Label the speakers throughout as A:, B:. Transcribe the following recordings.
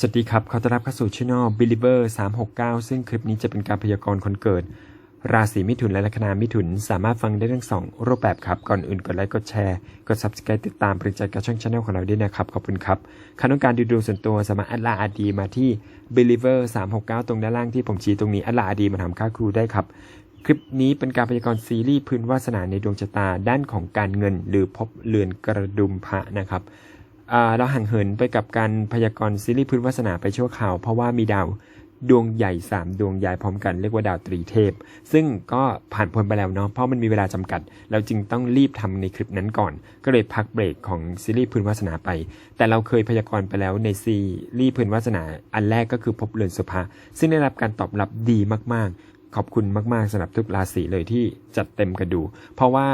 A: สวัสดีครับ ขอต้อนรับเข้าสู่ช่อง Believer 369 ซึ่งคลิปนี้จะเป็นการพยากรณ์คนเกิด ราศีมิถุนและลัคนามิถุน สามารถฟังได้ทั้งสองรูปแบบครับ ก่อนอื่นกดไลค์ กดแชร์ กด Subscribe ติดตามเป็นใจกับช่องช anel ของเราด้วยนะครับ ขอบคุณครับใครต้องการดูดวงส่วนตัวสามารถแอดไลน์อาดีมาที่ Believer 369 ตรงด้านล่างที่ผมชี้ตรงนี้แอดไลน์อาดีมาทำค่าครูได้ครับ คลิปนี้เป็นการพยากรณ์ซีรีส์พื้นวาสนาในดวงชะตาด้านของการเงิน หรือพบเรือนกระดุมพระนะครับ เราห่างเหินไปกับการพยากรณ์ซีรีส์พื้นวาสนาไปชั่วคราว เพราะว่ามีดาวดวงใหญ่ 3 ดวงย้ายพร้อมกันเรียกว่าดาวตรีเทพ ซึ่งก็ผ่านพ้นไปแล้วเนาะเพราะมันมีเวลาจำกัด เราจึงต้องรีบทำในคลิปนั้นก่อน ก็เลยพักเบรกของซีรีส์พื้นวาสนาไป แต่เราเคยพยากรณ์ไปแล้วในซีรีส์พื้นวาสนา อันแรกก็คือพบเรือนสุภาซึ่งได้รับการตอบรับดีมากๆ ขอบคุณมากๆสำหรับทุกราศีเลยที่จัดเต็มกันดู เพราะว่า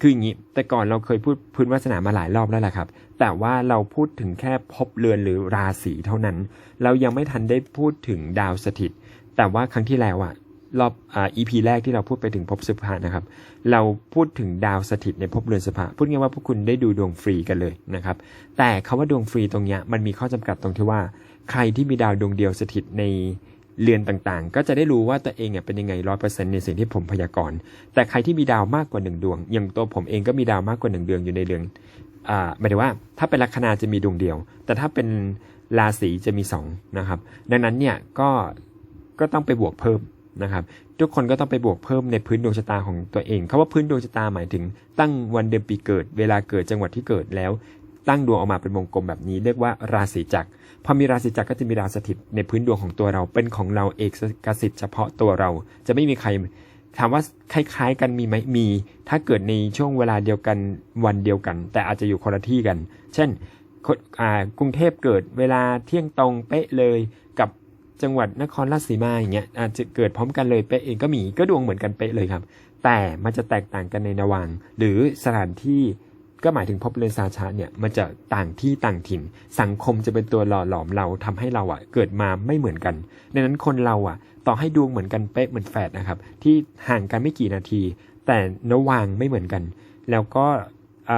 A: คืออย่างนี้แต่ก่อนเราเคยพูดพื้นวาสนามาหลายรอบแล้วแหละครับ แต่ว่าเราพูดถึงแค่ภพเรือนหรือราศีเท่านั้น เรายังไม่ทันได้พูดถึงดาวสถิต แต่ว่าครั้งที่แล้วอะรอบอ่า EP แรกที่เราพูดไปถึงภพสุภานะครับ เราพูดถึงดาวสถิตในภพเรือนสุภาพูดง่ายว่าพวกคุณได้ดูดวงฟรีกันเลยนะครับ แต่คาว่าดวงฟรีตรงเนี้ยมันมีข้อจำกัดตรงที่ว่า ใครที่มีดาวดวงเดียวสถิตในเรือนต่างๆ ก็จะได้รู้ว่าตัวเองเนี่ยเป็นยังไงร้อยเปอร์เซ็นต์ในสิ่งที่ผมพยากรณ์ แต่ใครที่มีดาวมากกว่าหนึ่งดวง อย่างตัวผมเองก็มีดาวมากกว่าหนึ่งดวงอยู่ในเรือน อ่าหมายถึงว่าถ้าเป็นลัคนาจะมีดวงเดียว แต่ถ้าเป็นราศีจะมีสองนะครับ ดังนั้นเนี่ยก็ก็ต้องไปบวกเพิ่มนะครับ ทุกคนก็ต้องไปบวกเพิ่มในพื้นดวงชะตาของตัวเองคาว่าพื้นดวงชะตาหมายถึงตั้งวันเดือนปีเกิด เวลาเกิดจังหวัดที่เกิดแล้ว ตั้งดวงออกมาเป็นวงกลมแบบนี้ เรียกว่าราศีจักรพอมีราศีจักรก็จะมีดาวสถิตในพื้นดวงของตัวเราเป็นของเราเอกสิทธิ์เฉพาะตัวเรา จะไม่มีใคร ถามว่าคล้ายๆ กันมีไหมมี ถ้าเกิดในช่วงเวลาเดียวกันวันเดียวกัน แต่อาจจะอยู่คนละที่กัน เช่นกรุงเทพเกิดเวลาเที่ยงตรงเป๊ะเลยกับจังหวัดนครราชสีมาอย่างเงี้ยอาจจะเกิดพร้อมกันเลยเป๊ะเองก็มีก็ดวงเหมือนกันเป๊ะเลยครับ แต่มันจะแตกต่างกันในระหว่างหรือสถานที่ ก็หมายถึงพบเรือนสาชาเนี่ยมันจะต่างที่ต่างถิ่น สังคมจะเป็นตัวหล่อหลอมเราทำให้เราอะเกิดมาไม่เหมือนกัน ดังนั้นคนเราอะ ต่อให้ดวงเหมือนกันเป๊ะเหมือนแฝดนะครับ ที่ห่างกันไม่กี่นาที แต่นวางไม่เหมือนกัน แล้วก็อ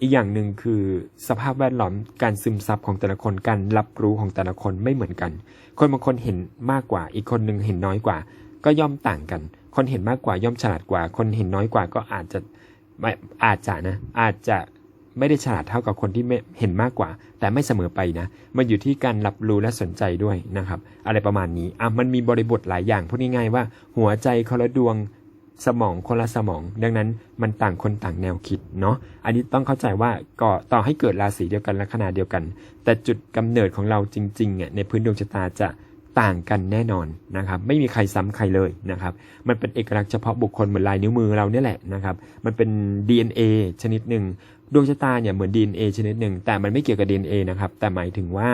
A: อีกอย่างหนึ่งคือสภาพแวดล้อมการซึมซับของแต่ละคนการรับรู้ของแต่ละคนไม่เหมือนกัน คนบางคนเห็นมากกว่า อีกคนหนึ่งเห็นน้อยกว่า ก็ย่อมต่างกัน คนเห็นมากกว่าย่อมฉลาดกว่า คนเห็นน้อยกว่าก็อาจจะ ไม่อาจจะนะ อาจจะไม่ได้ฉลาดเท่ากับคนที่ไม่เห็นมากกว่า แต่ไม่เสมอไปนะ มันอยู่ที่การรับรู้และสนใจด้วยนะครับ อะไรประมาณนี้อะมันมีบริบทหลายอย่างพูดง่ายๆว่า หัวใจคนละดวงสมองคนละสมอง ดังนั้นมันต่างคนต่างแนวคิดเนาะอันนี้ต้องเข้าใจว่าก็ต่อให้เกิดราศีเดียวกันละขนาดเดียวกัน แต่จุดกำเนิดของเราจริงๆเนี่ยในพื้นดวงชะตาจะ ต่างกันแน่นอนนะครับไม่มีใครซ้ำใครเลยนะครับมันเป็นเอกลักษณ์เฉพาะบุคคลเหมือนลายนิ้วมือเราเนี่ยแหละนะครับมันเป็น DNA ชนิดหนึ่งดวงชะตาเนี่ยเหมือน DNA ชนิดหนึ่งแต่มันไม่เกี่ยวกับ DNA นะครับแต่หมายถึงว่า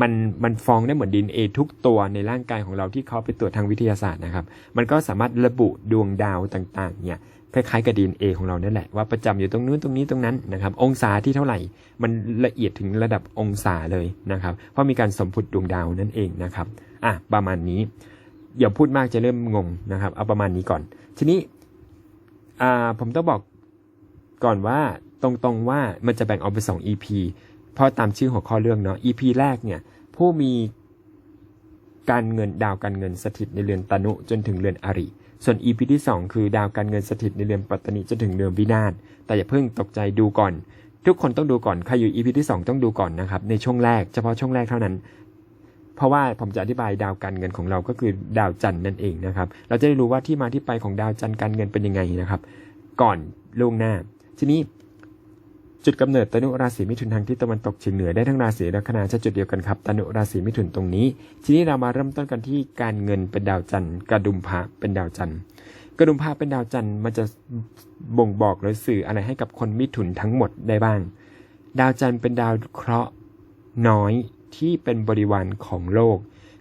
A: มันมันฟองได้เหมือน DNA ทุกตัวในร่างกายของเราที่เขาไปตรวจทางวิทยาศาสตร์นะครับมันก็สามารถระบุดวงดาวต่างๆเนี่ย คล้ายๆกับ DNA ของเราเนั่นแหละว่าประจำอยู่ตรงนู้นตรงนี้ตรงนั้นนะครับ องศาที่เท่าไหร่ มันละเอียดถึงระดับองศาเลยนะครับ เพราะมีการสมพุดดวงดาวนั่นเองนะครับอะประมาณนี้อย่าพูดมากจะเริ่มงงนะครับ เอาประมาณนี้ก่อน ทีนี้อ่าผมต้องบอกก่อนว่าตรงๆว่ามันจะแบ่งออกเป็นสอง EP เพราะตามชื่อหัวข้อเรื่องเนาะ EP แรกเนี่ยผู้มีการเงินดาวการเงินสถิตในเรือนตนุจนถึงเรือนอริ ส่วน EP ที่ 2 คือดาวการเงินสถิตในเรือนปัตตานีจะถึงเรือนวินาศแต่อย่าเพิ่งตกใจดูก่อน ทุกคนต้องดูก่อนใครอยู่ EP ที่ 2 ต้องดูก่อนนะครับในช่วงแรกเฉพาะช่วงแรกเท่านั้น เพราะว่าผมจะอธิบายดาวการเงินของเราก็คือดาวจันทร์นั่นเองนะครับเราจะได้รู้ว่าที่มาที่ไปของดาวจันทร์การเงินเป็นยังไงนะครับ ก่อนล่วงหน้า ทีนี้ จุดกำเนิดตนุราศีมิถุนทางทิศตะวันตกเฉียงเหนือได้ทั้งราศีลัคนาจะจุดเดียวกันครับตนุราศีมิถุนตรงนี้ ทีนี้เรามาเริ่มต้นกันที่การเงินเป็นดาวจันทร์กระดุมพระเป็นดาวจันทร์กระดุมพระเป็นดาวจันทร์มันจะบ่งบอกหรือสื่ออะไรให้กับคนมิถุนทั้งหมดได้บ้าง ดาวจันทร์เป็นดาวเคราะห์น้อยที่เป็นบริวารของโลก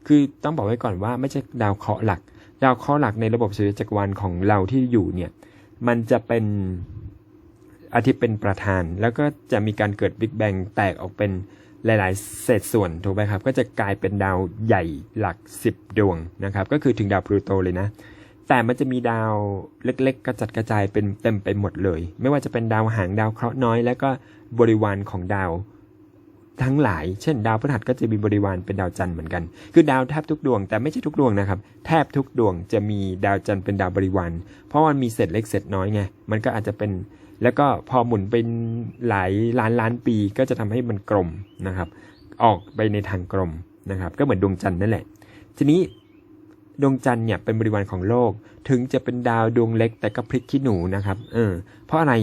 A: คือต้องบอกไว้ก่อนว่าไม่ใช่ดาวเคราะห์หลัก ดาวเคราะห์หลักในระบบสุริยจักรวาลของเราที่อยู่เนี่ยมันจะเป็น อาทิตย์เป็นประธาน แล้วก็จะมีการเกิดบิ๊กแบงแตกออกเป็นหลาย ๆ เศษส่วนถูกไหมครับ ก็จะกลายเป็นดาวใหญ่หลัก 10 ดวงนะครับ ก็คือถึงดาวพลูโตเลยนะ แต่มันจะมีดาวเล็ก ๆ กระจัดกระจายเป็นเต็มไปหมดเลย ไม่ว่าจะเป็นดาวหางดาวเคราะห์น้อย แล้วก็บริวารของดาวทั้งหลาย เช่น ดาวพฤหัสก็จะมีบริวารเป็นดาวจันทร์เหมือนกัน คือดาวแทบทุกดวง แต่ไม่ใช่ทุกดวงนะครับ แทบทุกดวงจะมีดาวจันทร์เป็นดาวบริวาร เพราะมันมีเศษเล็กเศษน้อยไง มันก็อาจจะเป็น แล้วก็พอหมุนเป็นหลายล้านล้านปีก็จะทำให้มันกลมนะครับ ออกไปในทางกลมนะครับ ก็เหมือนดวงจันทร์นั่นแหละ ทีนี้ดวงจันทร์เนี่ยเป็นบริวารของโลก ถึงจะเป็นดาวดวงเล็กแต่ก็พลิกขี้หนูนะครับเออเพราะอะไร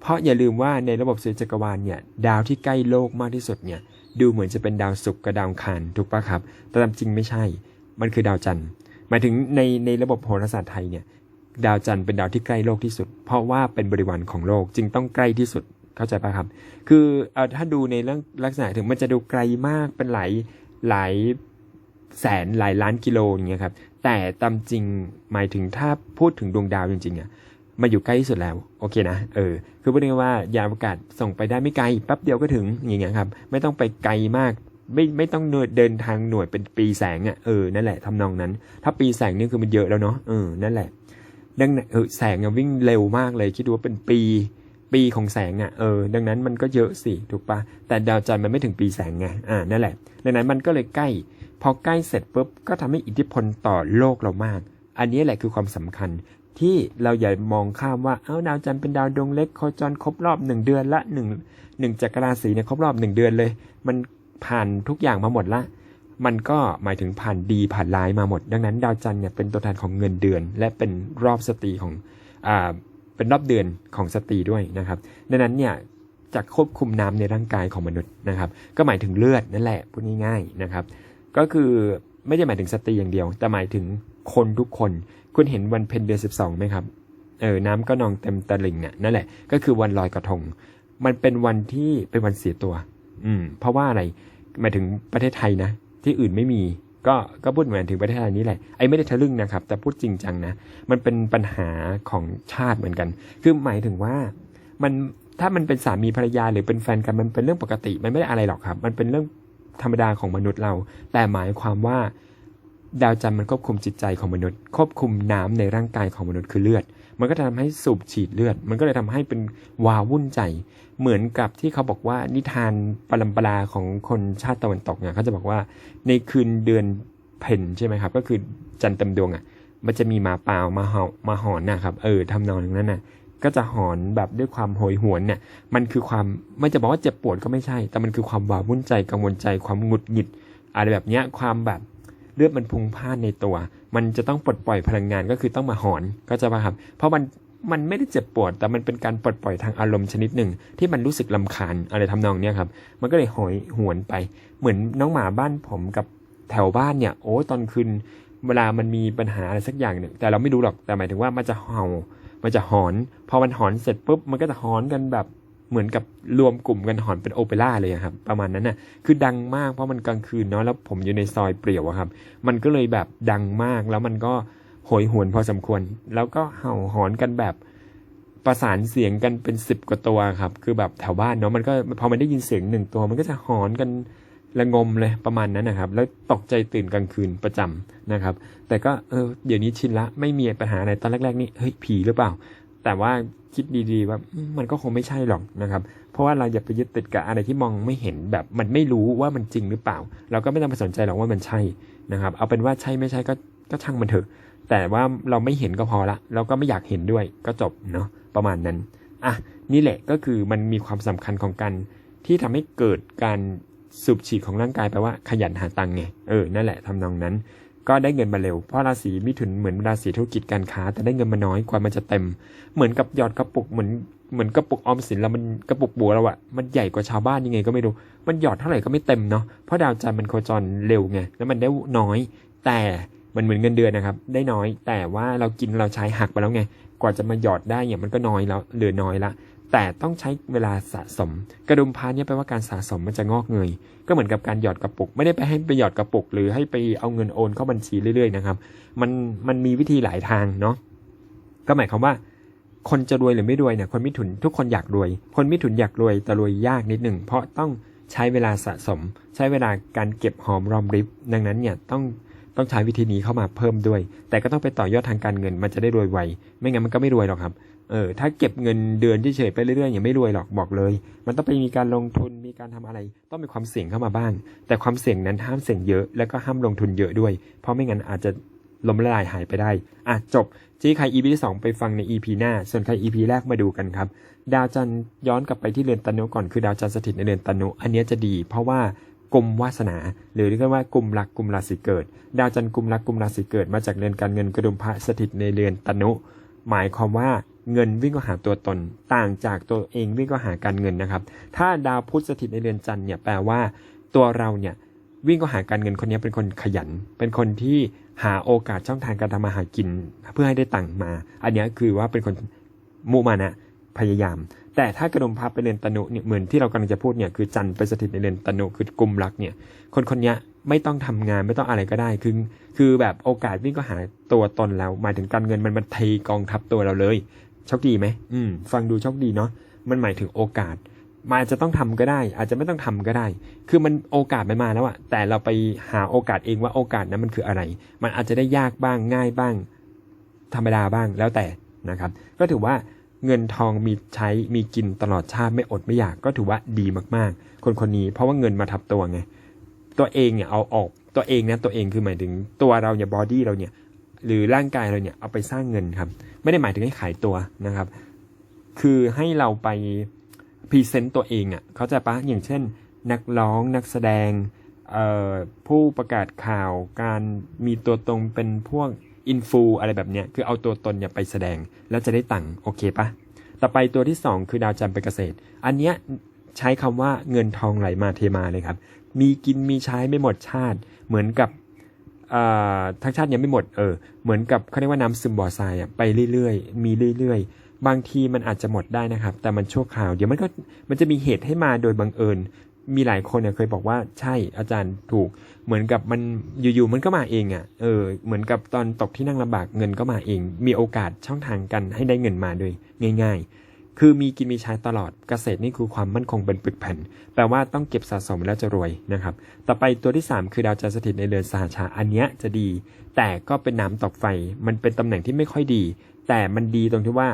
A: เพราะอย่าลืมว่าในระบบสุริยจักรวาลเนี่ยดาวที่ใกล้โลกมากที่สุดเนี่ยดูเหมือนจะเป็นดาวศุกร์กับดาวคารถูกปะครับ แต่ตามจริงไม่ใช่ มันคือดาวจันทร์ หมายถึงในในระบบโหราศาสตร์ไทยเนี่ย ดาวจันทร์เป็นดาวที่ใกล้โลกที่สุด เพราะว่าเป็นบริวารของโลกจึงต้องใกล้ที่สุดเข้าใจปะครับ คือเอถ้าดูในเรื่องลักษณะถึงมันจะดูไกลมากเป็นหลายหลายแสนหลายล้านกิโลอย่างเงี้ยครับ แต่ตามจริงหมายถึงถ้าพูดถึงดวงดาวจริงๆอะมาอยู่ใกล้ที่สุดแล้วโอเคนะเออคือพูดง่ายว่ายานอวกาศส่งไปได้ไม่ไกลแป๊บเดียวก็ถึงอย่างเงี้ยครับ ไม่ต้องไปไกลมากไม่ไม่ต้องเดินทางหน่วยเป็นปีแสงอะเออนั่นแหละทำนองนั้น ถ้าปีแสงนี่คือมันเยอะแล้วเนาะเออนั่นแหละ ดังนั้นเออแสงอะวิ่งเร็วมากเลยคิดดูว่าเป็นปีปีของแสงอะเออดังนั้นมันก็เยอะสิถูกปะแต่ดาวจันทร์มันไม่ถึงปีแสงไงอ่านั่นแหละ ดังนั้นมันก็เลยใกล้ พอใกล้เสร็จปุ๊บก็ทำให้อิทธิพลต่อโลกเรามาก อันนี้แหละคือความสำคัญที่เราอย่ามองข้ามว่า เอ้าดาวจันทร์เป็นดาวดวงเล็กโคจรครบรอบหนึ่งเดือนละหนึ่งหนึ่งจักรราศีเนี่ยครบรอบหนึ่งเดือนเลย มันผ่านทุกอย่างมาหมดละ มันก็หมายถึงผ่านดีผ่านร้ายมาหมด ดังนั้นดาวจันทร์เนี่ยเป็นตัวแทนของเงินเดือน และเป็นรอบสตรีของอ่าเป็นรอบเดือนของสตรีด้วยนะครับ ดังนั้นเนี่ยจะควบคุมน้ำในร่างกายของมนุษย์นะครับ ก็หมายถึงเลือดนั่นแหละพูดง่ายๆนะครับ ก็คือไม่ได้หมายถึงสตรีอย่างเดียว แต่หมายถึงคนทุกคน คุณเห็นวันเพ็ญเดือนสิบสองไหมครับ เออ น้ำก็นองเต็มตะลิงเนี่ยนั่นแหละ ก็คือวันลอยกระทง มันเป็นวันที่เป็นวันเสียตัว อืม เพราะว่าอะไร หมายถึงประเทศไทยนะ ที่อื่นไม่มี ก็ก็พูดเหมือนถึงประเทศไทยนี้แหละไอ้ไม่ได้ทะลึ่งนะครับ แต่พูดจริงจังนะ มันเป็นปัญหาของชาติเหมือนกัน คือหมายถึงว่ามันถ้ามันเป็นสามีภรรยาหรือเป็นแฟนกันมันเป็นเรื่องปกติ มันไม่ได้อะไรหรอกครับ มันเป็นเรื่องธรรมดาของมนุษย์เรา แต่หมายความว่าดาวจันทร์มันควบคุมจิตใจของมนุษย์ ควบคุมน้ำในร่างกายของมนุษย์คือเลือด มันก็จะทำให้สูบฉีดเลือด มันก็เลยทำให้เป็นวาวุ่นใจ เหมือนกับที่เขาบอกว่านิทานปรัมปราของคนชาติตะวันตกเนี่ยเขาจะบอกว่าในคืนเดือนเพ็ญใช่ไหมครับ ก็คือจันทร์เต็มดวงอะ มันจะมีหมาป่ามาเห่ามาหอนนะครับเออทำนองนั้นน่ะก็จะหอนแบบด้วยความโหยหวนเนี่ย มันคือความไม่จะบอกว่าเจ็บปวดก็ไม่ใช่ แต่มันคือความวาวุ่นใจกังวลใจ ความหงุดหงิดอะไรแบบเนี้ยความแบบเลือดมันพรุงพ่านในตัว มันจะต้องปลดปล่อยพลังงานก็คือต้องมาหอนก็จะป่ะครับ เพราะมันมันไม่ได้เจ็บปวด แต่มันเป็นการปลดปล่อยทางอารมณ์ชนิดหนึ่ง ที่มันรู้สึกลำคาญอะไรทำนองเนี้ยครับ มันก็เลยหอยหวนไป เหมือนน้องหมาบ้านผมกับแถวบ้านเนี่ย โอ้ตอนคืนเวลามันมีปัญหาอะไรสักอย่างหนึ่งแต่เราไม่รู้หรอกแต่หมายถึงว่ามันจะเห่า มันจะหอน พอมันหอนเสร็จปุ๊บมันก็จะหอนกันแบบ เหมือนกับรวมกลุ่มกันหอนเป็นโอเปร่าเลยครับ ประมาณนั้นน่ะคือดังมากเพราะมันกลางคืนเนาะแล้วผมอยู่ในซอยเปลี่ยวครับ มันก็เลยแบบดังมากแล้วมันก็โหยหวนพอสมควร แล้วก็เห่าหอนกันแบบประสานเสียงกันเป็นสิบกว่าตัวครับ คือแบบแถวบ้านเนาะมันก็พอมันได้ยินเสียงหนึ่งตัว มันก็จะหอนกันระงมเลยประมาณนั้นนะครับ แล้วตกใจตื่นกลางคืนประจำนะครับ แต่ก็เออเดี๋ยวนี้ชินละไม่มีปัญหาอะไรตอนแรกๆนี่เฮ้ยผีหรือเปล่า แต่ว่าคิดดีๆว่ามันก็คงไม่ใช่หรอกนะครับ เพราะว่าเราอย่าไปยึดติดกับอะไรที่มองไม่เห็นแบบมันไม่รู้ว่ามันจริงหรือเปล่า เราก็ไม่ต้องไปสนใจหรอกว่ามันใช่นะครับ เอาเป็นว่าใช่ไม่ใช่ก็ก็ช่างมันเถอะ แต่ว่าเราไม่เห็นก็พอละเราก็ไม่อยากเห็นด้วยก็จบเนาะประมาณนั้นอะนี่แหละก็คือมันมีความสำคัญของการที่ทำให้เกิดการสูบฉีดของร่างกายแปลว่าขยันหาตังค์ไงเออนั่นแหละทำนองนั้น ก็ได้เงินมาเร็ว เพราะราศีมิถุนเหมือนราศีธุรกิจการค้า แต่ได้เงินมาน้อยกว่ามันจะเต็ม เหมือนกับหยอดกระปุกเหมือนเหมือนกระปุกออมสินแล้วมันกระปุกบัวเราอะมันใหญ่กว่าชาวบ้านยังไงก็ไม่รู้มันหยอดเท่าไหร่ก็ไม่เต็มเนาะเพราะดาวจันทร์มันโคจรเร็วไงแล้วมันได้น้อย แต่มันเหมือนเงินเดือนนะครับได้น้อย แต่ว่าเรากินเราใช้หักไปแล้วไงกว่าจะมาหยอดได้เนี่ยมันก็น้อยแล้วเหลือน้อยละ แต่ต้องใช้เวลาสะสม กระดุมพาเนี่ยแปลว่าการสะสมมันจะงอกเงย ก็เหมือนกับการหยอดกระปุก ไม่ได้ไปให้ไปหยอดกระปุก หรือให้ไปเอาเงินโอนเข้าบัญชีเรื่อยๆนะครับ มันมันมีวิธีหลายทางเนาะ ก็หมายความว่า คนจะรวยหรือไม่รวยเนี่ย คนมิถุนทุกคนอยากรวย คนมิถุนอยากรวยแต่รวยยากนิดหนึ่งเพราะต้องใช้เวลาสะสม ใช้เวลาการเก็บหอมรอมริบ ดังนั้นเนี่ยต้องต้องใช้วิธีนี้เข้ามาเพิ่มด้วย แต่ก็ต้องไปต่อยอดทางการเงินมันจะได้รวยไว ไม่งั้นมันก็ไม่รวยหรอกครับ เออถ้าเก็บเงินเดือนเฉยๆไปเรื่อยๆอย่างไม่รวยหรอกบอกเลย มันต้องไปมีการลงทุนมีการทำอะไร ต้องมีความเสี่ยงเข้ามาบ้าง แต่ความเสี่ยงนั้นห้ามเสี่ยงเยอะแล้วก็ห้ามลงทุนเยอะด้วย เพราะไม่งั้นอาจจะล้มละลายหายไปได้ อะจบจี้ใคร EP ที่สองไปฟังใน EP หน้า ส่วนใคร EP แรกมาดูกันครับ ดาวจันย้อนกลับไปที่เรือนตนุก่อนคือดาวจันสถิตในเรือนตนุอันนี้จะดี เพราะว่ากลุ่มวาสนา หรือเรียกว่ากลุ่มรักกลุ่มราศีเกิด ดาวจันกลุ่มรักกลุ่มราศีเกิดมาจากเรือนการเงินกระดุมพระสถิตในเรือนตนุหมายความว่า เงินวิ่งก็หาตัวตน ต่างจากตัวเองวิ่งก็หาการเงินนะครับ ถ้าดาวพุธสถิตในเรือนจันทร์เนี่ยแปลว่าตัวเราเนี่ยวิ่งก็หาการเงินคนนี้เป็นคนขยัน เป็นคนที่หาโอกาสช่องทางการทำมาหากิน เพื่อให้ได้ตังค์มา อันนี้คือว่าเป็นคนมุมานะพยายาม แต่ถ้ากระดมพับไปเรือนตนุเนี่ยเหมือนที่เรากำลังจะพูดเนี่ยคือจันทร์ไปสถิตในเรือนตนุคือกลุ่มรักเนี่ย คนคนนี้ไม่ต้องทำงานไม่ต้องอะไรก็ได้คือคือแบบโอกาสวิ่งก็หาตัวตนแล้วหมายถึงการเงินมันมันเทกองทัพตัวเราเลย โชคดีไหมอืม ฟังดูโชคดีเนาะมันหมายถึงโอกาสมันอาจจะต้องทำก็ได้ อาจจะไม่ต้องทำก็ได้ คือมันโอกาสมันมาแล้วอะแต่เราไปหาโอกาสเองว่าโอกาสนั้นมันคืออะไร มันอาจจะได้ยากบ้างง่ายบ้าง ธรรมดาบ้างแล้วแต่นะครับ ก็ถือว่าเงินทองมีใช้มีกินตลอดชาติไม่อดไม่อยากก็ถือว่าดีมากๆ คนคนนี้เพราะว่าเงินมาทับตัวไงตัวเองเนี่ยเอาออกตัวเองนะตัวเองคือหมายถึงตัวเราเนี่ยบอดี้เราเนี่ย หรือร่างกายเราเนี่ยเอาไปสร้างเงินครับ ไม่ได้หมายถึงให้ขายตัวนะครับ คือให้เราไปพรีเซนต์ตัวเองอะ่ะเขาจะปะอย่างเช่น นักร้องนักแสดงผู้ประกาศข่าวการมีตัวตรงเป็นพวกอินฟูอะไรแบบเนี้ยคือเอาตัวตนเนี่ยไปแสดงแล้วจะได้ตังค์โอเคปะต่อไปตัวที่สองคือดาวจันทร์เป็นเกษตร อันเนี้ยใช้คำว่าเงินทองไหลมาเทมาเลยครับ มีกินมีใช้ไม่หมดชาติ เหมือนกับ ทั้งชาติยังไม่หมดเออเหมือนกับเขาเรียกว่าน้ำซึมบ่อทรายอะไปเรื่อยๆ มีเรื่อยๆ บางทีมันอาจจะหมดได้นะครับ แต่มันชั่วคราว เดี๋ยวมันก็มันจะมีเหตุให้มาโดยบังเอิญ มีหลายคนเนี่ยเคยบอกว่าใช่อาจารย์ถูก เหมือนกับมันอยู่ๆมันก็มาเองอะ่ะเออเหมือนกับตอนตกที่นั่งลำบากเงินก็มาเอง มีโอกาสช่องทางกันให้ได้เงินมาด้วยง่าย ๆ คือมีกินมีใช้ตลอดเกษตรนี่คือความมั่นคงเป็นปึกแผ่น แปลว่าต้องเก็บสะสมแล้วจะรวยนะครับ ต่อไปตัวที่ 3 คือดาวจันทร์สถิตในเรือนสหชาอันเนี้ยจะดี แต่ก็เป็นน้ำตกไฟ มันเป็นตำแหน่งที่ไม่ค่อยดี แต่มันดีตรงที่ว่า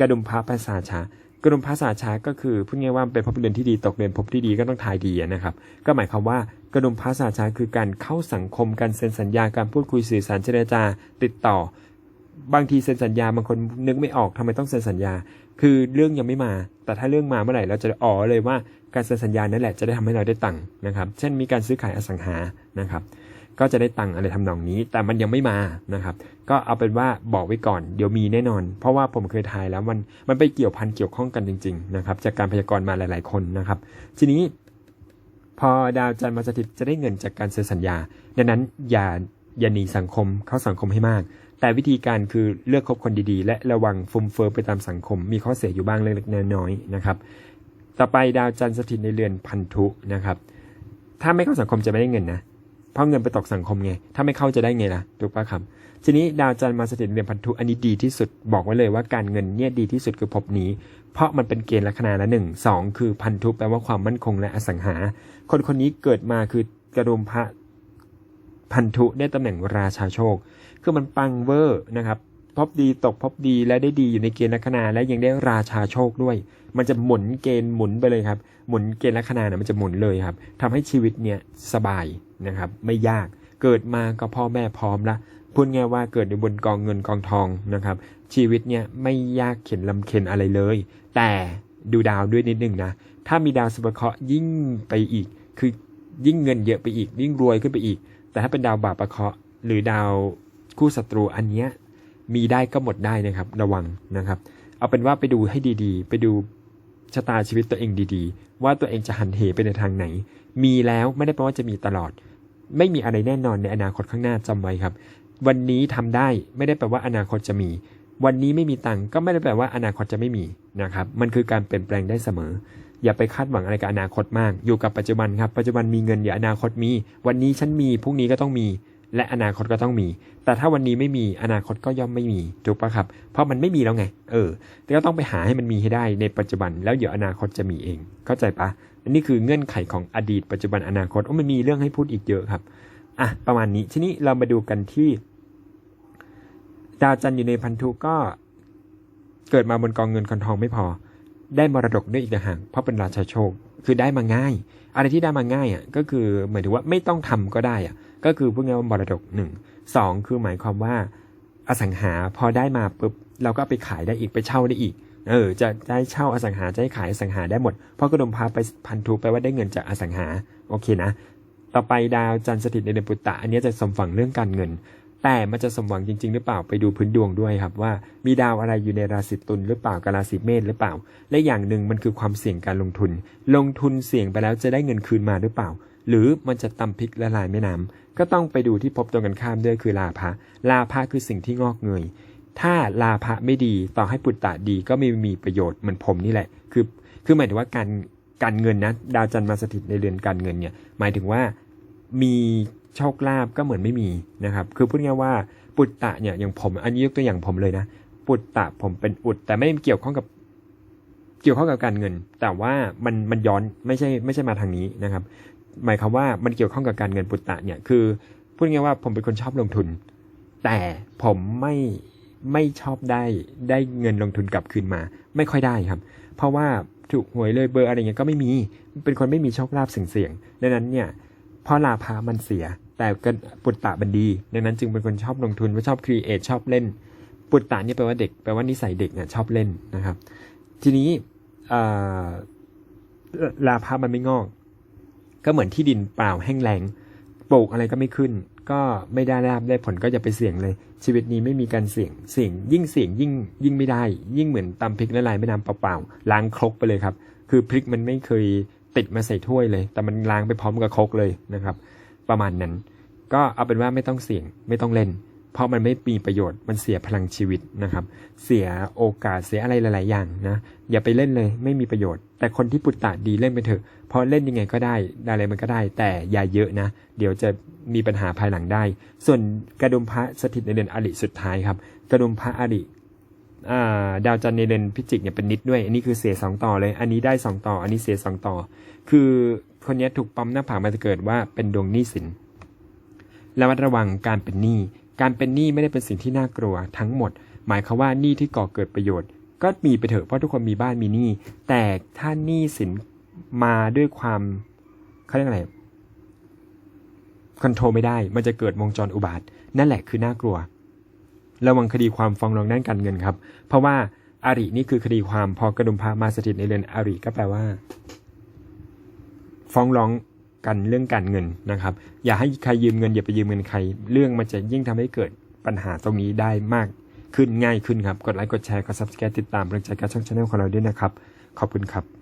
A: กระดุมพระภาษาชากระดุมพระภาษาชาก็คือพูดง่ายๆว่าเป็นภพเรือนที่ดีตกเรือนภพที่ดีก็ต้องทายดีนะครับ ก็หมายความว่ากระดุมพระภาษาชาคือการเข้าสังคมการเซ็นสัญญาการพูดคุยสื่อสารเจรจาติดต่อ บางทีเซ็นสัญญาบางคนนึกไม่ออกทำไมต้องเซ็นสัญญา คือเรื่องยังไม่มา แต่ถ้าเรื่องมาเมื่อไหร่เราจะอ๋อเลยว่าการเซ็นสัญญานั่นแหละจะได้ทำให้เราได้ตังค์นะครับ เช่นมีการซื้อขายอสังหานะครับก็จะได้ตังค์อะไรทำนองนี้ แต่มันยังไม่มานะครับ ก็เอาเป็นว่าบอกไว้ก่อน เดี๋ยวมีแน่นอน เพราะว่าผมเคยทายแล้วมันมันไปเกี่ยวพันเกี่ยวข้องกันจริงๆนะครับ จากการพยากรณ์มาหลาย ๆ คนนะครับ ทีนี้ พอดาวจันทร์มาสถิตจะได้เงินจากการเซ็นสัญญาดังนั้นอย่าอย่าหนีสังคมเข้าสังคมให้มาก แต่วิธีการคือเลือกคบคนดีๆ และระวังฟุมเฟือยไปตามสังคม มีข้อเสียอยู่บ้างเล็กๆน้อยๆนะครับ ต่อไปดาวจันทร์สถิตในเรือนพันธุนะครับ ถ้าไม่เข้าสังคมจะไม่ได้เงินนะ เพราะเงินไปตกสังคมไง ถ้าไม่เข้าจะได้ไงล่ะ ถูกปะครับ ทีนี้ดาวจันทร์มาสถิตในเรือนพันธุ อันนี้ดีที่สุด บอกไว้เลยว่าการเงินเนี่ยดีที่สุดคือภพนี้ เพราะมันเป็นเกณฑ์ลัคนาละหนึ่งสองคือพันธุแปลว่าความมั่นคงและอสังหา คนคนนี้เกิดมาคือกระดุมพระ พันธุได้ตำแหน่งราชาโชค คือมันปังเวอร์นะครับพบดีตกพบดีและได้ดีอยู่ในเกณฑ์ลัคนาและยังได้ราชาโชคด้วย มันจะหมุนเกณฑ์หมุนไปเลยครับ หมุนเกณฑ์ลัคนาเนี่ยมันจะหมุนเลยครับทำให้ชีวิตเนี่ยสบายนะครับ ไม่ยากเกิดมาก็พ่อแม่พร้อมละพูดง่ายว่าเกิดในบนกองเงินกองทองนะครับ ชีวิตเนี่ยไม่ยากเข็นลำเค็นอะไรเลย แต่ดูดาวด้วยนิดนึงนะถ้ามีดาวสุภเคราะห์ยิ่งไปอีก คือ ยิ่งเงินเยอะไปอีก ยิ่งรวยขึ้นไปอีก แต่ถ้าเป็นดาวบาปะเคาะหรือดาวคู่ศัตรูอันเนี้ยมีได้ก็หมดได้นะครับ ระวังนะครับ เอาเป็นว่าไปดูให้ดีๆ ไปดูชะตาชีวิตตัวเองดีๆ ว่าตัวเองจะหันเหไปในทางไหน มีแล้วไม่ได้แปลว่าจะมีตลอด ไม่มีอะไรแน่นอนในอนาคตข้างหน้าจำไว้ครับ วันนี้ทำได้ไม่ได้แปลว่าอนาคตจะมี วันนี้ไม่มีตังก็ไม่ได้แปลว่าอนาคตจะไม่มีนะครับ มันคือการเปลี่ยนแปลงได้เสมอ อย่าไปคาดหวังอะไรกับอนาคตมาก อยู่กับปัจจุบันครับ ปัจจุบันมีเงินอย่าอนาคตมี วันนี้ฉันมี พรุ่งนี้ก็ต้องมี และอนาคตก็ต้องมี แต่ถ้าวันนี้ไม่มี อนาคตก็ย่อมไม่มี ถูกปะครับ เพราะมันไม่มีแล้วไง เออ แต่ก็ต้องไปหาให้มันมีให้ได้ในปัจจุบัน แล้วเดี๋ยวอนาคตจะมีเอง เข้าใจปะอันนี้คือเงื่อนไขของอดีต ปัจจุบัน อนาคต โอ้มันมีเรื่องให้พูดอีกเยอะครับ อะ ประมาณนี้ ทีนี้เรามาดูกันที่ ดาวจันทร์อยู่ในพันธุก็เกิดมาบนกองเงินกองทองไม่พอ ได้มรดกด้วยอีกต่างหากเพราะเป็นราชาโชค คือได้มาง่าย อะไรที่ได้มาง่ายอะก็คือหมายถึงว่าไม่ต้องทำก็ได้อะก็คือพูดง่ายว่ามรดกหนึ่งสองคือหมายความว่าอสังหาพอได้มาปุ๊บเราก็ไปขายได้อีกไปเช่าได้อีกเออจะได้เช่าอสังหาจะให้ขายอสังหาได้หมดเพราะกระดมพาไปพันธุแปว่าได้เงินจากอสังหาโอเคนะ ต่อไปดาวจันทร์สถิตในเดือนปุตตะอันนี้จะสมหวังเรื่องการเงิน แต่มันจะสมหวังจริง ๆ หรือเปล่าไปดูพื้นดวงด้วยครับว่ามีดาวอะไรอยู่ในราศีตุลหรือเปล่ากับราศีเมษหรือเปล่า และอย่างหนึ่งมันคือความเสี่ยงการลงทุน ลงทุนเสี่ยงไปแล้วจะได้เงินคืนมาหรือเปล่า หรือมันจะตำพริกละลายแม่น้ำก็ต้องไปดูที่พบตรงกันข้ามด้วยคือลาภะลาภะคือสิ่งที่งอกเงยถ้าลาภะไม่ดีต่อให้ปุตตะดีก็ไม่มีประโยชน์เหมือนผมนี่แหละ คือคือหมายถึงว่าการการเงินนะดาวจันทร์มาสถิตในเรือนการเงินเนี่ยหมายถึงว่ามี โชคลาภก็เหมือนไม่มีนะครับ คือพูดง่ายว่าปุตตะเนี่ยอย่างผมอันนี้ยกตัวอย่างผมเลยนะ ปุตตะผมเป็นอุดแต่ไม่เกี่ยวข้องกับเกี่ยวข้องกับการเงิน แต่ว่ามันมันย้อนไม่ใช่ไม่ใช่มาทางนี้นะครับ หมายความว่ามันเกี่ยวข้องกับการเงินปุตตะเนี่ยคือพูดง่ายว่าผมเป็นคนชอบลงทุน แต่ผมไม่ไม่ชอบได้ได้เงินลงทุนกลับคืนมา ไม่ค่อยได้ครับ เพราะว่าถูกหวยเลยเบอร์อะไรเงี้ยก็ไม่มีเป็นคนไม่มีโชคลาภเสี่ยงๆดังนั้นเนี่ย เพราะลาภามันเสีย แต่ก็ปุตตะบันดี ดังนั้นจึงเป็นคนชอบลงทุนว่าชอบครีเอทชอบเล่น ปุตตะนี่แปลว่าเด็กแปลว่านิสัยเด็กเนี่ยชอบเล่นนะครับ ทีนี้ลาภามันไม่งอก ก็เหมือนที่ดินเปล่าแห้งแล้งปลูกอะไรก็ไม่ขึ้น ก็ไม่ได้รับได้ผลก็อย่าไปเสี่ยงเลย ชีวิตนี้ไม่มีการเสี่ยงเสี่ยงยิ่งเสี่ยงยิ่งยิ่งไม่ได้ ยิ่งเหมือนตำพริกละลายแม่น้ำเปล่าๆล้างครกไปเลยครับ คือพริกมันไม่เคย ติดมาใส่ถ้วยเลย แต่มันล้างไปพร้อมกับครกเลยนะครับ ประมาณนั้น ก็เอาเป็นว่าไม่ต้องเสี่ยงไม่ต้องเล่น เพราะมันไม่มีประโยชน์มันเสียพลังชีวิตนะครับ เสียโอกาสเสียอะไรหลาย ๆ อย่างนะอย่าไปเล่นเลยไม่มีประโยชน์ แต่คนที่ปุตตะดีเล่นไปเถอะเพราะเล่นยังไงก็ได้อะไรมันก็ได้ แต่อย่าเยอะนะ เดี๋ยวจะมีปัญหาภายหลังได้ ส่วนกระดุมพระสถิตในเดือนอริสุดท้ายครับ กระดุมพระอริ ดาวจันทร์ในเดือนพิจิกเนี่ยเป็นนิดด้วย อันนี้คือเสียสองต่อเลย อันนี้ได้สองต่อ อันนี้เสียสองต่อ คือคนนี้ถูกปั๊มหน้าผากมาจะเกิดว่าเป็นดวงหนี้สินระมัดระวังการเป็นหนี้ การเป็นหนี้ไม่ได้เป็นสิ่งที่น่ากลัวทั้งหมด หมายความว่าหนี้ที่ก่อเกิดประโยชน์ ก็มีไปเถอะเพราะทุกคนมีบ้านมีหนี้ แต่ถ้าหนี้สินมาด้วยความเขาเรียกอะไรคอนโทรลไม่ได้ มันจะเกิดวงจรอุบาท นั่นแหละคือน่ากลัว ระวังคดีความฟ้องร้องด้านการเงินครับ เพราะว่าอารินี่คือคดีความพอกระดุมพามาสถิตในเรือนอาริก็แปลว่า ฟ้องร้องกันเรื่องการเงินนะครับ อย่าให้ใครยืมเงินอย่าไปยืมเงินใคร เรื่องมันจะยิ่งทำให้เกิดปัญหาตรงนี้ได้มากขึ้นง่ายขึ้นครับ กดไลค์กดแชร์กด subscribe ติดตามเรื่องใจการช่องชาแนลของเราด้วยนะครับ ขอบคุณครับ